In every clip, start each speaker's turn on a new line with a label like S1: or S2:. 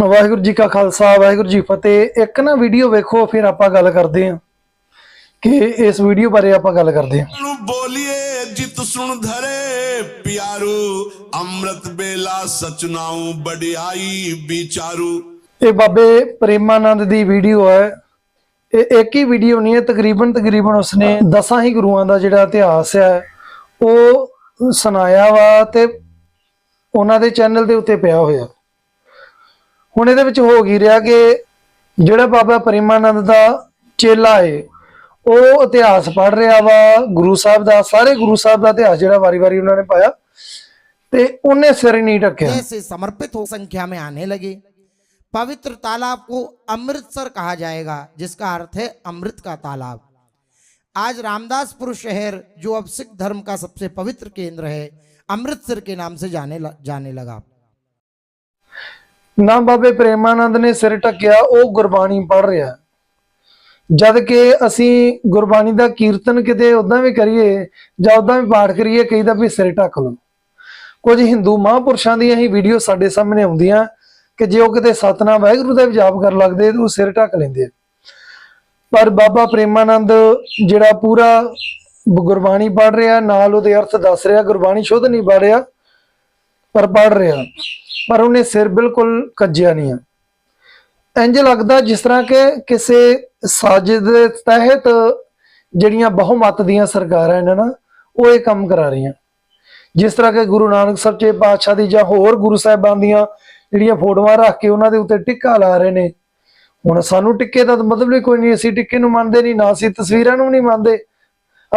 S1: ਵਾਹਿਗੁਰੂ ਜੀ ਕਾ ਖਾਲਸਾ ਵਾਹਿਗੁਰੂ ਜੀ ਫਤਿਹ। ਇੱਕ ਨਾ ਵੀਡੀਓ ਵੇਖੋ ਫਿਰ ਆਪਾਂ ਗੱਲ ਕਰਦੇ ਹਾਂ। ਕਿ ਇਸ ਵੀਡੀਓ ਬਾਰੇ ਆਪਾਂ ਗੱਲ ਕਰਦੇ ਹਾਂ।
S2: ਨੂੰ ਬੋਲੀਏ ਜਿਤ ਸੁਣ ਧਰੇ। ਪਿਆਰੂ ਅੰਮ੍ਰਿਤ ਬੇਲਾ ਸਚਨਾਉ ਬੜਾਈ ਵਿਚਾਰੂ।
S1: ਇਹ ਬਾਬੇ ਪ੍ਰੇਮਾਨੰਦ ਦੀ ਵੀਡੀਓ ਹੈ। ਇਹ ਇੱਕ ਹੀ ਵੀਡੀਓ ਨਹੀਂ ਹੈ ਤਕਰੀਬਨ ਤਕਰੀਬਨ ਉਸਨੇ ਦਸਾਂ ਹੀ ਗੁਰੂਆਂ ਦਾ ਜਿਹੜਾ ਇਤਿਹਾਸ ਹੈ ਉਹ ਸੁਣਾਇਆ ਵਾ ਤੇ ਉਹਨਾਂ ਦੇ ਚੈਨਲ ਦੇ ਉੱਤੇ ਪਿਆ ਹੋਇਆ। ਹੁਣ ਇਹਦੇ ਵਿੱਚ ਹੋ ਕੀ ਰਿਹਾ ਕਿ ਜਿਹੜਾ ਬਾਬਾ ਪ੍ਰੇਮਾਨੰਦ ਦਾ ਚੇਲਾ ਏ ਉਹ ਇਤਿਹਾਸ ਪੜ ਰਿਹਾ ਵਾ ਗੁਰੂ ਸਾਹਿਬ ਦਾ ਸਾਰੇ ਗੁਰੂ ਸਾਹਿਬ ਦਾ ਇਤਿਹਾਸ ਜਿਹੜਾ ਵਾਰੀ-ਵਾਰੀ ਉਹਨਾਂ ਨੇ ਪਾਇਆ ਤੇ ਉਹਨੇ ਸਿਰ ਹੀ ਨਹੀਂ ਢੱਕਿਆ
S3: से समर्पित हो संख्या में आने लगे पवित्र तालाब को अमृतसर कहा जाएगा जिसका अर्थ है अमृत का तालाब आज रामदासपुर शहर जो अब सिख धर्म का सबसे पवित्र केंद्र है अमृतसर के नाम से जाने ल, जाने लगा
S1: ਨਾ ਬਾਬੇ ਪ੍ਰੇਮਾਨੰਦ ਨੇ ਸਿਰ ਢੱਕਿਆ, ਉਹ ਗੁਰਬਾਣੀ ਪੜ ਰਿਹਾ ਜਦ ਕਿ ਅਸੀਂ ਗੁਰਬਾਣੀ ਦਾ ਕੀਰਤਨ ਕਿਤੇ ਉਦਾਂ ਵੀ ਕਰੀਏ ਜਾਂ ਉਦਾਂ ਵੀ ਪਾਠ ਕਰੀਏ, ਕਈ ਕਹੀਦਾ ਵੀ ਸਿਰ ਢੱਕ ਲਓ ਕੁਝ ਹਿੰਦੂ ਮਹਾਂਪੁਰਸ਼ਾਂ ਦੀਆਂ ਹੀ ਵੀਡੀਓ ਸਾਡੇ ਸਾਹਮਣੇ ਆਉਂਦੀਆਂ ਕਿ ਜੇ ਉਹ ਕਿਤੇ ਸਤਨਾਮ ਵਾਹਿਗੁਰੂ ਦਾ ਵੀ ਜਾਪ ਕਰਨ ਲੱਗਦੇ ਤਾਂ ਉਹ ਸਿਰ ਢੱਕ ਲੈਂਦੇ ਆ। ਪਰ ਬਾਬਾ ਪ੍ਰੇਮਾਨੰਦ ਜਿਹੜਾ ਪੂਰਾ ਗੁਰਬਾਣੀ ਪੜ ਰਿਹਾ, ਨਾਲ ਉਹਦੇ ਅਰਥ ਦੱਸ ਰਿਹਾ, ਗੁਰਬਾਣੀ ਸ਼ੁੱਧ ਨਹੀਂ ਪੜ ਰਿਹਾ ਪਰ ਪੜ ਰਿਹਾ। ਪਰ ਉਹਨੇ ਸਿਰ ਬਿਲਕੁਲ ਕੱਜਿਆ ਨਹੀਂ ਇੰਜ ਲੱਗਦਾ ਜਿਸ ਤਰ੍ਹਾਂ ਕਿ ਕਿਸੇ ਸਾਜ਼ਿਸ਼ ਦੇ ਤਹਿਤ ਜਿਹੜੀਆਂ ਬਹੁਮਤ ਦੀਆਂ ਸਰਕਾਰਾਂ ਇਹਨਾਂ ਨਾ, ਉਹ ਇਹ ਕੰਮ ਕਰਾ ਰਹੀਆਂ। ਜਿਸ ਤਰ੍ਹਾਂ ਕਿ ਗੁਰੂ ਨਾਨਕ ਸੱਚੇ ਪਾਤਸ਼ਾਹ ਦੀ ਜਾਂ ਹੋਰ ਗੁਰੂ ਸਾਹਿਬਾਂ ਦੀਆਂ ਜਿਹੜੀਆਂ ਫੋਟੋਆਂ ਰੱਖ ਕੇ ਉਹਨਾਂ ਦੇ ਉੱਤੇ ਟਿੱਕਾ ਲਾ ਰਹੇ ਨੇ। ਹੁਣ ਸਾਨੂੰ ਟਿੱਕੇ ਦਾ ਮਤਲਬ ਹੀ ਕੋਈ ਨਹੀਂ, ਅਸੀਂ ਟਿੱਕੇ ਨੂੰ ਮੰਨਦੇ ਨਹੀਂ, ਨਾ ਅਸੀਂ ਤਸਵੀਰਾਂ ਨੂੰ ਨਹੀਂ ਮੰਨਦੇ।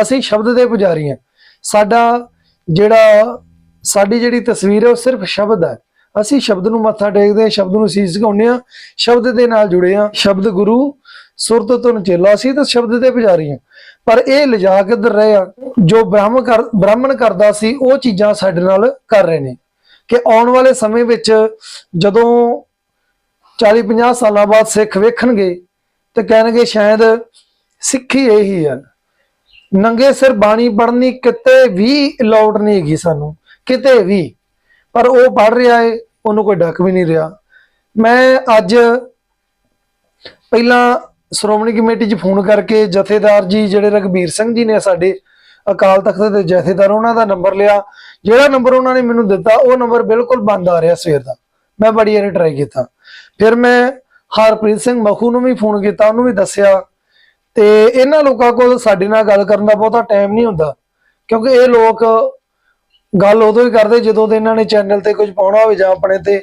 S1: ਅਸੀਂ ਸ਼ਬਦ ਦੇ ਪੁਜਾਰੀ ਹਾਂ। ਸਾਡਾ ਜਿਹੜਾ ਸਾਡੀ ਜਿਹੜੀ ਤਸਵੀਰ ਹੈ ਉਹ ਸਿਰਫ ਸ਼ਬਦ ਹੈ। ਅਸੀਂ ਸ਼ਬਦ ਨੂੰ ਮੱਥਾ ਟੇਕਦੇ ਹਾਂ, ਸ਼ਬਦ ਨੂੰ ਸੀਸ ਝੁਕਾਉਂਦੇ ਹਾਂ, ਸ਼ਬਦ ਦੇ ਨਾਲ ਜੁੜੇ ਹਾਂ। ਸ਼ਬਦ ਗੁਰੂ ਸੁਰਤ ਤੋਂ ਚੇਲਾ ਸੀ ਤਾਂ ਸ਼ਬਦ ਦੇ ਪੁਜਾਰੀ ਹਾਂ। ਪਰ ਇਹ ਲਿਜਾ ਕਿੱਧਰ ਰਹੇ ਆ ਜੋ ਬ੍ਰਾਹਮਣ ਕਰ, ਬ੍ਰਾਹਮਣ ਕਰਦਾ ਸੀ, ਉਹ ਚੀਜ਼ਾਂ ਸਾਡੇ ਨਾਲ ਕਰ ਰਹੇ ਨੇ। ਕਿ ਆਉਣ ਵਾਲੇ ਸਮੇਂ ਵਿੱਚ ਜਦੋਂ 40 50 ਸਾਲਾਂ ਬਾਅਦ ਸਿੱਖ ਵੇਖਣਗੇ ਤੇ ਕਹਿਣਗੇ ਸ਼ਾਇਦ ਸਿੱਖੀ ਇਹੀ ਹੈ। ਨੰਗੇ ਸਿਰ ਬਾਣੀ ਪੜ੍ਹਨੀ, ਕਿਤੇ ਵੀ ਅਲਾਉਡ ਨਹੀਂ ਹੈਗੀ ਸਾਨੂੰ। ਕਿਤੇ ਵੀ। ਪਰ ਉਹ ਪੜ ਰਿਹਾ ਏ, ਉਹਨੂੰ ਕੋਈ ਡੱਕ ਵੀ ਨਹੀਂ ਰਿਹਾ। ਮੈਂ ਅੱਜ ਪਹਿਲਾਂ ਸ਼੍ਰੋਮਣੀ ਕਮੇਟੀ 'ਚ ਫੋਨ ਕਰਕੇ ਜਥੇਦਾਰ ਜੀ ਜਿਹੜੇ ਰਗਵੀਰ ਸਿੰਘ ਜੀ ਨੇ ਸਾਡੇ ਅਕਾਲ ਤਖਤ ਦੇ ਜਥੇਦਾਰ, ਉਹਨਾਂ ਦਾ ਨੰਬਰ ਲਿਆ। ਜਿਹੜਾ ਨੰਬਰ ਉਹਨਾਂ ਨੇ ਮੈਨੂੰ ਦਿੱਤਾ, ਉਹ ਨੰਬਰ ਬਿਲਕੁਲ ਬੰਦ ਆ ਰਿਹਾ ਸਵੇਰ ਦਾ। ਮੈਂ ਬੜੀ ਵਾਰੀ ਟਰਾਈ ਕੀਤਾ। ਫਿਰ ਮੈਂ ਹਰਪ੍ਰੀਤ ਸਿੰਘ ਮਖੂ ਨੂੰ ਵੀ ਫੋਨ ਕੀਤਾ, ਉਹਨੂੰ ਵੀ ਦੱਸਿਆ। ਤੇ ਇਹਨਾਂ ਲੋਕਾਂ ਕੋਲ ਸਾਡੇ ਨਾਲ ਗੱਲ ਕਰਨ ਦਾ ਬਹੁਤਾ ਟਾਈਮ ਨਹੀਂ ਹੁੰਦਾ, ਕਿਉਂਕਿ ਇਹ ਲੋਕ ਗੱਲ ਉਦੋਂ ਹੀ ਕਰਦੇ ਜਦੋਂ ਤੇ ਇਹਨਾਂ ਨੇ ਚੈਨਲ ਤੇ ਕੁਝ ਪਾਉਣਾ ਹੋਵੇ ਜਾਂ ਆਪਣੇ ਤੇ,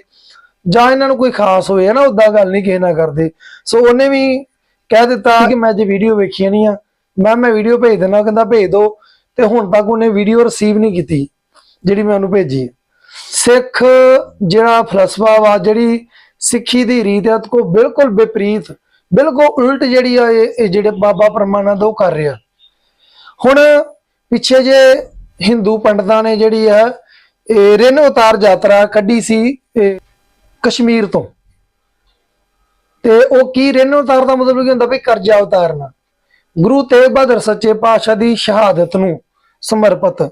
S1: ਜਾਂ ਇਹਨਾਂ ਨੂੰ ਕੋਈ ਖਾਸ ਹੋਵੇ ਨਾ ਉਦਾਂ ਗੱਲ ਨਹੀਂ ਕਿਸੇ ਨਾਲ ਕਰਦੇ। ਸੋ ਉਹਨੇ ਵੀ ਕਹਿ ਦਿੱਤਾ ਕਿ ਮੈਂ ਜੇ ਵੀਡੀਓ ਵੇਖੀਆਂ ਨਹੀਂ ਆ, ਮੈਂ ਮੈਂ ਵੀਡੀਓ ਭੇਜ ਦਿੰਦਾ ਕਹਿੰਦਾ ਭੇਜ ਦਿਓ ਤੇ ਹੁਣ ਤੱਕ ਉਹਨੇ ਵੀਡੀਓ ਰਿਸੀਵ ਨਹੀਂ ਕੀਤੀ, ਜਿਹੜੀ ਮੈਂ ਉਹਨੂੰ ਭੇਜੀ। ਸਿੱਖ ਜਿਹੜਾ ਫਲਸਫਾ ਵਾ, ਜਿਹੜੀ ਸਿੱਖੀ ਦੀ ਰੀਤ ਹੈ ਕੋ ਬਿਲਕੁਲ ਵਿਪਰੀਤ, ਬਿਲਕੁਲ ਉਲਟ ਜਿਹੜੀ ਆ ਇਹ ਜਿਹੜੇ ਬਾਬਾ ਪਰਮਾਨੰਦ ਉਹ ਕਰ ਰਿਹਾ। ਹੁਣ ਪਿੱਛੇ ਜੇ ਹਿੰਦੂ ਪੰਡਤਾਂ ਨੇ ਜਿਹੜੀ ਆ ਰਿਨ ਉਤਾਰ ਯਾਤਰਾ ਕੱਢੀ ਸੀ ਕਸ਼ਮੀਰ ਤੋਂ। ਤੇ ਉਹ ਕੀ ਰਿਨ ਉਤਾਰ ਦਾ ਮਤਲਬ ਕੀ ਹੁੰਦਾ ਵੀ ਕਰਜ਼ਾ ਉਤਾਰਨਾ। ਗੁਰੂ ਤੇਗ ਬਹਾਦਰ ਸੱਚੇ ਪਾਤਸ਼ਾਹ ਦੀ ਸ਼ਹਾਦਤ ਨੂੰ ਸਮਰਪਿਤ।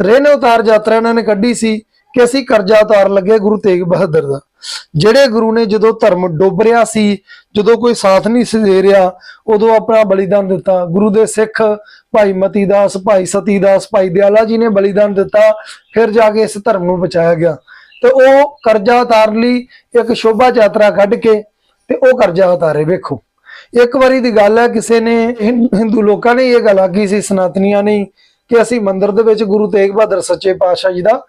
S1: ਰਿਨ ਉਤਾਰ ਯਾਤਰਾ ਇਹਨਾਂ ਨੇ ਕੱਢੀ ਸੀ ਕਿ ਅਸੀਂ ਕਰਜ਼ਾ ਉਤਾਰ ਲੱਗੇ ਗੁਰੂ ਤੇਗ ਬਹਾਦਰ ਦਾ। ਜਿਹੜੇ ਗੁਰੂ ਨੇ ਜਦੋਂ ਧਰਮ ਡੁੱਬ ਰਿਹਾ ਸੀ ਜਦੋਂ ਕੋਈ ਸਾਥ ਨਹੀਂ ਸੀ ਦੇ ਰਿਹਾ, ਉਦੋਂ ਆਪਣਾ ਬਲੀਦਾਨ ਦਿੱਤਾ। ਗੁਰੂ ਦੇ ਸਿੱਖ ਭਾਈ ਮਤੀ ਦਾਸ ਭਾਈ ਸਤੀ ਦਾਸ ਭਾਈ ਦਿਆਲਾ ਜੀ ਨੇ ਬਲੀਦਾਨ ਦਿੱਤਾ, ਫਿਰ ਜਾ ਕੇ ਇਸ ਧਰਮ ਨੂੰ ਬਚਾਇਆ ਗਿਆ। ਤੇ ਉਹ ਕਰਜ਼ਾ ਉਤਾਰਨ ਲਈ ਇੱਕ ਸ਼ੋਭਾ ਯਾਤਰਾ ਕੱਢ ਕੇ ਤੇ ਉਹ ਕਰਜ਼ਾ ਉਤਾਰੇ। ਵੇਖੋ, ਇੱਕ ਵਾਰੀ ਦੀ ਗੱਲ ਹੈ, ਕਿਸੇ ਨੇ ਹਿੰ- ਹਿੰਦੂ ਲੋਕਾਂ ਨੇ ਇਹ ਗੱਲ ਆਖੀ ਸੀ, ਸਨਾਤਨੀਆਂ ਨੇ, ਕਿ ਅਸੀਂ ਮੰਦਿਰ ਦੇ ਵਿੱਚ ਗੁਰੂ ਤੇਗ ਬਹਾਦਰ ਸੱਚੇ ਪਾਤਸ਼ਾਹ ਜੀ ਦਾ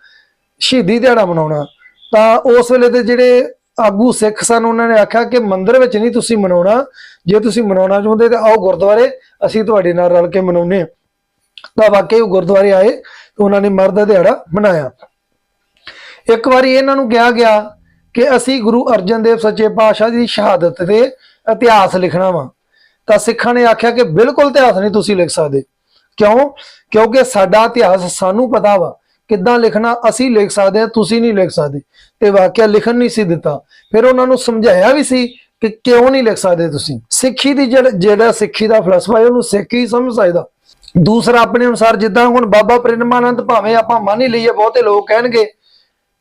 S1: ਸ਼ਹੀਦੀ ਦਿਹਾੜਾ ਮਨਾਉਣਾ। ਤਾਂ ਉਸ ਵੇਲੇ ਦੇ ਜਿਹੜੇ ਆਗੂ ਸਿੱਖ ਸਨ, ਉਹਨਾਂ ਨੇ ਆਖਿਆ ਕਿ ਮੰਦਿਰ ਵਿੱਚ ਨਹੀਂ ਤੁਸੀਂ ਮਨਾਉਣਾ, ਜੇ ਤੁਸੀਂ ਮਨਾਉਣਾ ਚਾਹੁੰਦੇ ਤਾਂ ਆਓ ਗੁਰਦੁਆਰੇ, ਅਸੀਂ ਤੁਹਾਡੇ ਨਾਲ ਰਲ ਕੇ ਮਨਾਉਨੇ ਹਾਂ। ਤਾਂ ਵਾਕਈ ਉਹ ਗੁਰਦੁਆਰੇ ਆਏ ਤੇ ਉਹਨਾਂ ਨੇ ਮਰਦ ਦਾ ਦਿਹਾੜਾ ਮਨਾਇਆ। ਇੱਕ ਵਾਰੀ ਇਹਨਾਂ ਨੂੰ ਕਿਹਾ ਗਿਆ ਕਿ ਅਸੀਂ ਗੁਰੂ ਅਰਜਨ ਦੇਵ ਸੱਚੇ ਪਾਤਸ਼ਾਹ ਦੀ ਸ਼ਹਾਦਤ ਤੇ ਇਤਿਹਾਸ ਲਿਖਣਾ ਵਾ। ਤਾਂ ਸਿੱਖਾਂ ਨੇ ਆਖਿਆ ਕਿ ਬਿਲਕੁਲ ਇਤਿਹਾਸ ਨਹੀਂ ਤੁਸੀਂ ਲਿਖ ਸਕਦੇ। ਕਿਉਂ? ਕਿਉਂਕਿ ਸਾਡਾ ਇਤਿਹਾਸ ਸਾਨੂੰ ਪਤਾ ਵਾ ਕਿੱਦਾਂ ਲਿਖਣਾ ਅਸੀਂ ਲਿਖ ਸਕਦੇ ਹਾਂ, ਤੁਸੀਂ ਨਹੀਂ ਲਿਖ ਸਕਦੇ। ਤੇ ਵਾਕਿਆ ਲਿਖਣ ਨਹੀਂ ਸੀ ਦਿੱਤਾ। ਫਿਰ ਉਹਨਾਂ ਨੂੰ ਸਮਝਾਇਆ ਵੀ ਸੀ ਕਿ ਕਿਉਂ ਨਹੀਂ ਲਿਖ ਸਕਦੇ ਤੁਸੀਂ। ਸਿੱਖੀ ਦੀ ਜਿਹੜਾ ਸਿੱਖੀ ਦਾ ਫਲਸਫਾ ਹੈ, ਉਹਨੂੰ ਸਿੱਖ ਹੀ ਸਮਝ ਸਕਦਾ। ਦੂਸਰਾ ਆਪਣੇ ਅਨੁਸਾਰ ਜਿੱਦਾਂ ਹੁਣ ਬਾਬਾ ਪ੍ਰਿਨਮਾਨੰਦ ਭਾਵੇਂ ਆਪਾਂ ਮੰਨ ਹੀ ਲਈਏ, ਬਹੁਤੇ ਲੋਕ ਕਹਿਣਗੇ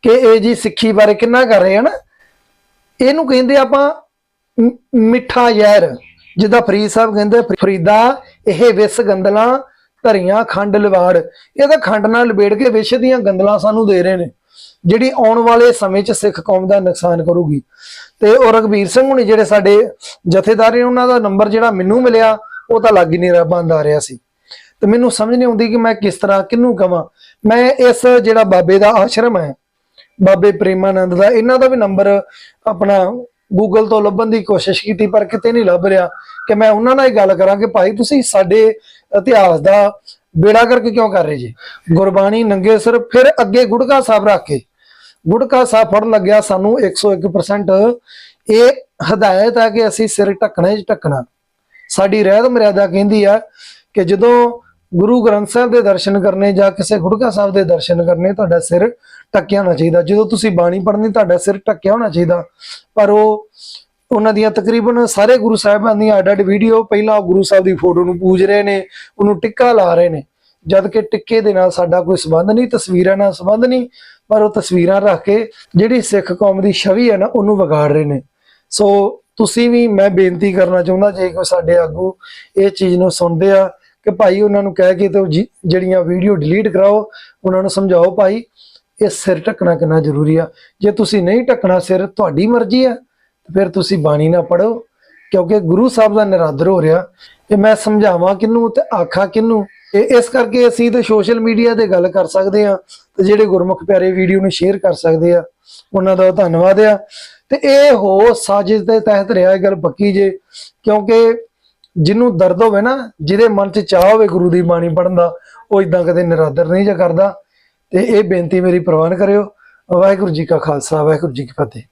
S1: ਕਿ ਇਹ ਜੀ ਸਿੱਖੀ ਬਾਰੇ ਕਿੰਨਾ ਕਰ ਰਹੇ ਹਨ। ਇਹਨੂੰ ਕਹਿੰਦੇ ਆਪਾਂ ਮਿੱਠਾ ਜ਼ਹਿਰ। ਜਿੱਦਾਂ ਫਰੀਦ ਸਾਹਿਬ ਕਹਿੰਦੇ, ਫਰੀਦਾ ਇਹ ਵਿਸ ਗੰਦਲਾਂ ਧਰੀਆਂ ਖੰਡ ਲਵਾੜ, ਇਹ ਤਾਂ ਖੰਡ ਨਾਲ ਲਬੇੜ ਕੇ ਵਿਸ਼ ਦੀਆਂ ਗੰਦਲਾਂ ਸਾਨੂੰ ਦੇ ਰਹੇ ਨੇ, ਜਿਹੜੀ ਆਉਣ ਵਾਲੇ ਸਮੇਂ 'ਚ ਸਿੱਖ ਕੌਮ ਦਾ ਨੁਕਸਾਨ ਕਰੂਗੀ। ਤੇ ਉਹ ਰਗਵੀਰ ਸਿੰਘ ਹੁਣੀ ਜਿਹੜੇ ਸਾਡੇ ਜਥੇਦਾਰ ਨੇ, ਉਹਨਾਂ ਦਾ ਨੰਬਰ ਜਿਹੜਾ ਮੈਨੂੰ ਮਿਲਿਆ, ਉਹ ਤਾਂ ਲੱਗ ਹੀ ਨਹੀਂ ਰਿਹਾ, ਬੰਦ ਆ ਰਿਹਾ ਸੀ। ਤੇ ਮੈਨੂੰ ਸਮਝ ਨਹੀਂ ਆਉਂਦੀ ਕਿ ਮੈਂ ਕਿਸ ਤਰ੍ਹਾਂ ਕਿਹਨੂੰ ਕਵਾਂ। ਮੈਂ ਇਸ ਜਿਹੜਾ ਬਾਬੇ ਦਾ ਆਸ਼ਰਮ ਹੈ, ਬਾਬੇ ਪ੍ਰੇਮਾਨੰਦ ਦਾ, ਇਹਨਾਂ ਦਾ ਵੀ ਨੰਬਰ ਆਪਣਾ ਗੂਗਲ ਤੋਂ ਲੱਭਣ ਦੀ ਕੋਸ਼ਿਸ਼ ਕੀਤੀ, ਪਰ ਕਿਤੇ ਨਹੀਂ ਲੱਭ ਰਿਹਾ। ਕਿ ਮੈਂ ਉਹਨਾਂ ਨਾਲ ਹੀ ਗੱਲ ਕਰਾਂ ਕਿ ਭਾਈ ਤੁਸੀਂ ਸਾਡੇ ਇਤਿਹਾਸ ਦਾ ਬੇੜਾ ਕਰਕੇ ਕਿਉਂ ਕਰ ਰਹੇ ਜੀ? ਗੁਰਬਾਣੀ ਨੰਗੇ ਸਿਰ, ਫਿਰ ਅੱਗੇ ਗੁੜਕਾ ਸਾਹਿਬ ਰੱਖ ਕੇ। ਗੁੜਕਾ ਸਾਹਿਬ ਫੜ ਲੱਗਿਆ ਸਾਨੂੰ 101% ਇਹ ਹਦਾਇਤ ਹੈ ਕਿ ਅਸੀਂ ਸਿਰ ਢੱਕਣਾ ਹੀ ਢੱਕਣਾ। ਸਾਡੀ ਰਹਿਤ ਮਰਿਆਦਾ ਕਹਿੰਦੀ ਆ ਕਿ ਜਦੋਂ ਗੁਰੂ ਗ੍ਰੰਥ ਸਾਹਿਬ ਦੇ ਦਰਸ਼ਨ ਕਰਨੇ ਜਾਂ ਕਿਸੇ ਗੁੜਕਾ ਸਾਹਿਬ ਦੇ ਦਰਸ਼ਨ ਕਰਨੇ, ਤੁਹਾਡਾ ਸਿਰ ਢੱਕਿਆ ਹੋਣਾ ਚਾਹੀਦਾ। ਜਦੋਂ ਤੁਸੀਂ ਬਾਣੀ ਪੜ੍ਹਨੀ, ਤੁਹਾਡਾ ਸਿਰ ਢੱਕਿਆ ਹੋਣਾ ਚਾਹੀਦਾ। ਪਰ ਉਹ ਉਹਨਾਂ ਦੀਆਂ ਤਕਰੀਬਨ ਸਾਰੇ ਗੁਰੂ ਸਾਹਿਬਾਨ ਦੀਆਂ ਅੱਡ ਅੱਡ ਵੀਡੀਓ, ਪਹਿਲਾਂ ਉਹ ਗੁਰੂ ਸਾਹਿਬ ਦੀ ਫੋਟੋ ਨੂੰ ਪੂਜ ਰਹੇ ਨੇ, ਉਹਨੂੰ ਟਿੱਕਾ ਲਾ ਰਹੇ ਨੇ। ਜਦ ਕਿ ਟਿੱਕੇ ਦੇ ਨਾਲ ਸਾਡਾ ਕੋਈ ਸਬੰਧ ਨਹੀਂ, ਤਸਵੀਰਾਂ ਨਾਲ ਸਬੰਧ ਨਹੀਂ, ਪਰ ਉਹ ਤਸਵੀਰਾਂ ਰੱਖ ਕੇ ਜਿਹੜੀ ਸਿੱਖ ਕੌਮ ਦੀ ਛਵੀ ਹੈ ਨਾ, ਉਹਨੂੰ ਵਿਗਾੜ ਰਹੇ ਨੇ। ਸੋ ਤੁਸੀਂ ਵੀ, ਮੈਂ ਬੇਨਤੀ ਕਰਨਾ ਚਾਹੁੰਦਾ, ਜੇ ਕੋਈ ਸਾਡੇ ਆਗੂ ਇਹ ਚੀਜ਼ ਨੂੰ ਸੁਣਦੇ ਆ ਕਿ ਭਾਈ ਉਹਨਾਂ ਨੂੰ ਕਹਿ ਕੇ ਤੇ ਜੀ- ਜਿਹੜੀਆਂ ਵੀਡੀਓ ਡਿਲੀਟ ਕਰਾਓ, ਉਹਨਾਂ ਨੂੰ ਸਮਝਾਓ ਭਾਈ, ਇਹ ਸਿਰ ਢੱਕਣਾ ਕਿੰਨਾ ਜ਼ਰੂਰੀ ਆ। ਜੇ ਤੁਸੀਂ ਨਹੀਂ ਢੱਕਣਾ ਸਿਰ, ਤੁਹਾਡੀ ਮਰਜ਼ੀ ਆ। ਫਿਰ ਤੁਸੀਂ ਬਾਣੀ ਨਾ ਪੜੋ ਕਿਉਂਕਿ ਗੁਰੂ ਸਾਹਿਬ ਦਾ ਨਿਰਾਦਰ ਹੋ ਰਿਹਾ। ਇਹ ਮੈਂ ਸਮਝਾਵਾਂ ਕਿਹਨੂੰ ਤੇ ਆਖਾਂ ਕਿਹਨੂੰ? ਇਹ ਇਸ ਕਰਕੇ ਅਸੀਂ ਤੇ ਸੋਸ਼ਲ ਮੀਡੀਆ ਤੇ ਗੱਲ ਕਰ ਸਕਦੇ ਆ ਤੇ ਜਿਹੜੇ ਗੁਰਮੁਖ ਪਿਆਰੇ ਵੀਡੀਓ ਨੂੰ ਸ਼ੇਅਰ ਕਰ ਸਕਦੇ ਆ, ਉਹਨਾਂ ਦਾ ਧੰਨਵਾਦ ਆ। ਤੇ ਇਹ ਹੋ ਸਾਜ਼ਿਸ਼ ਦੇ ਤਹਿਤ ਰਿਹਾ ਇਹ ਗੱਲ ਪੱਕੀ ਜੇ, ਕਿਉਂਕਿ ਜਿਹਨੂੰ ਦਰਦ ਹੋਵੇ ਨਾ, ਜਿਹਦੇ ਮਨ 'ਚ ਚਾਹ ਹੋਵੇ ਗੁਰੂ ਦੀ ਬਾਣੀ ਪੜਨ ਦਾ, ਉਹ ਇਦਾਂ ਕਦੇ ਨਿਰਾਦਰ ਨਹੀਂ ਜਾ ਕਰਦਾ। ਤੇ ਇਹ ਬੇਨਤੀ ਮੇਰੀ ਪ੍ਰਵਾਨ ਕਰਿਓ। ਵਾਹਿਗੁਰੂ ਜੀ ਕਾ ਖਾਲਸਾ, ਵਾਹਿਗੁਰੂ ਜੀ ਕੀ ਫਤਿਹ।